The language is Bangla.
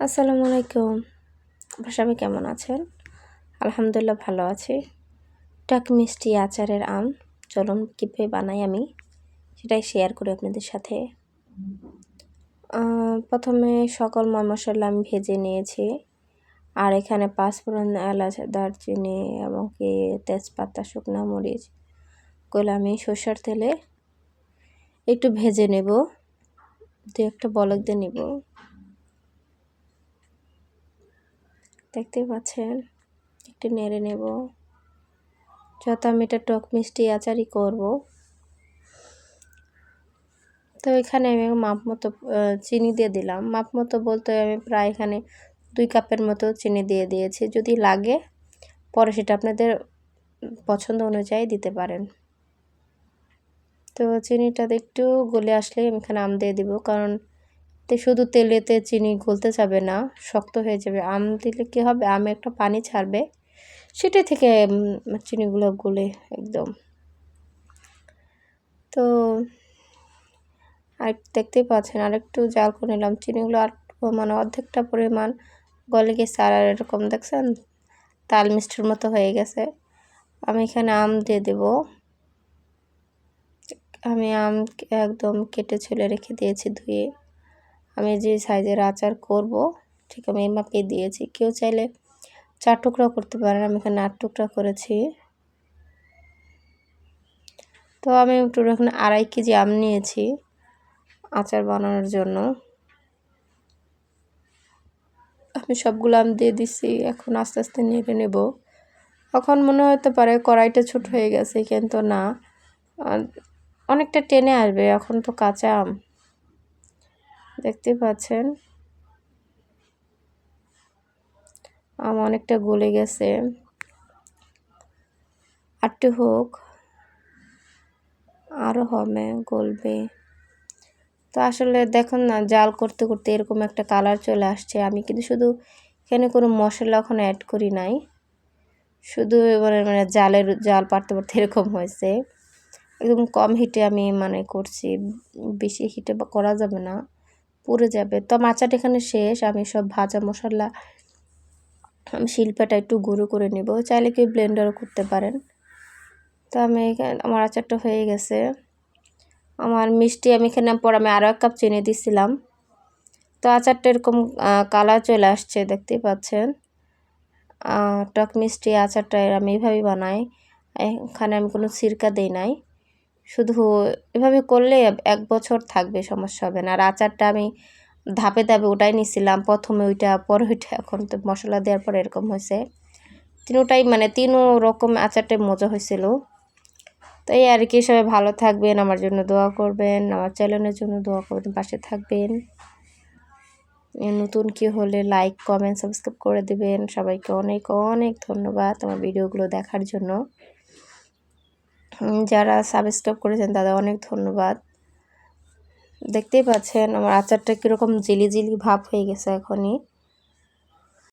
আসসালামু আলাইকুম। সবাই কেমন আছেন? আলহামদুলিল্লাহ ভালো আছি। টাক মিষ্টি আচারের আম, চলুন কীভাবে বানাই আমি সেটাই শেয়ার করি আপনাদের সাথে। প্রথমে সকল মশলা আমি ভেজে নিয়েছি। আর এখানে পাঁচফোড়ন এলাচ, দারচিনি এবং কি তেজপাতা, শুকনো মরিচগুলো আমি সর্ষের তেলে একটু ভেজে নেব। দু একটা বলক দিয়ে নেব। দেখতে পাচ্ছেন। একটু নেড়ে নেব। যত আমি এটা টক মিষ্টি আচারই করব। তো এখানে আমি মাপ মতো চিনি দিয়ে দিলাম। মাপ মতো বলতে আমি প্রায় এখানে দুই কাপের মতো চিনি দিয়ে দিয়েছি। যদি লাগে, পরে সেটা আপনাদের পছন্দ অনুযায়ী দিতে পারেন। তো চিনিটা একটু গলে আসলে আমি এখানে আম দিয়ে দিব। কারণ তে শুধু তেলেতে চিনি গলতে যাবে না, শক্ত হয়ে যাবে। আম দিলে কী হবে? আমে একটা পানি ছাড়বে, সেটা থেকে চিনিগুলো গলে একদম। তো আর দেখতেই পাচ্ছেন, আরেকটু জাল করে নিলাম। চিনিগুলো আর মানে অর্ধেকটা পরিমাণ গলে গেছে। আর এরকম দেখছেন, তাল মিষ্টির মতো হয়ে গেছে। আমি এখানে আম দিয়ে দেব। আমি আম একদম কেটে ছুলে রেখে দিয়েছি ধুয়ে। আমি যে সাইজের আচার করব, ঠিক আমি এই মাপে দিয়েছি। কেউ চাইলে চার টুকরা করতে পারেন, আমি এখানে আট টুকরা করেছি। তো আমি একটু এখানে আড়াই কেজি আম নিয়েছি আচার বানানোর জন্য। আমি সবগুলো আম দিয়ে দিছি, এখন আস্তে আস্তে নেড়ে নেব। এখন মনে হতে পারে কড়াইটা ছোট হয়ে গেছে, কিন্তু না। অনেকটা টেনে আসবে, এখন তো কাঁচা আম। দেখতে পাচ্ছেন। আম অনেকটা গলে গেছে। আটটি হোক আরও হবে, গলবে। তো আসলে দেখুন না, জাল করতে করতে এরকম একটা কালার চলে আসছে। আমি কিন্তু শুধু এখানে কোনো মশলা ওখানে অ্যাড করি নাই। শুধু এবারে মানে জালের জাল পারতে পারতে এরকম হয়েছে। একদম কম হিটে আমি মানে করছি। বেশি হিটে করা যাবে না। পুড়ে যাবে। তো মাচাটা এখানে শেষ। আমি সব ভাজা মশলা আমি শিল্পাটা একটু গুঁড়ো করে নেব। চাইলে কেউ ব্লেন্ডারও করতে পারেন। তো আমি আমার আচারটা হয়ে গেছে। আমার মিষ্টি, আমি এখানে পর আমি আরও এক কাপ চিনি দিছিলাম। তো আচারটা এরকম কালার চলে আসছে, দেখতেই পাচ্ছেন। টক মিষ্টি আচারটা আমি এইভাবেই বানাই। এখানে আমি কোনো সিরকা দিই নাই। শুধু এভাবে করলে এক বছর থাকবে, সমস্যা হবে না। আর আচারটা আমি ধাপে ধাপে ওটাই নিছিলাম। প্রথমে ওইটা, পরে ওইটা। এখন তো মশলা দেওয়ার পর এরকম হয়েছে। তিনোটাই মানে তিনও রকম আচারটাই মজা হয়েছিল। তাই আর কি, সবাই ভালো থাকবেন, আমার জন্য দোয়া করবেন, আমার চ্যানেলের জন্য দোয়া করবেন, পাশে থাকবেন। নতুন কি হলে লাইক কমেন্ট সাবস্ক্রাইব করে দেবেন। সবাইকে অনেক অনেক ধন্যবাদ আমার ভিডিওগুলো দেখার জন্য। যারা সাবস্ক্রাইব করেছেন, তাদের অনেক ধন্যবাদ। দেখতেই পাচ্ছেন, আমার আচারটা কীরকম জিলি জিলি ভাব হয়ে গেছে এখনই।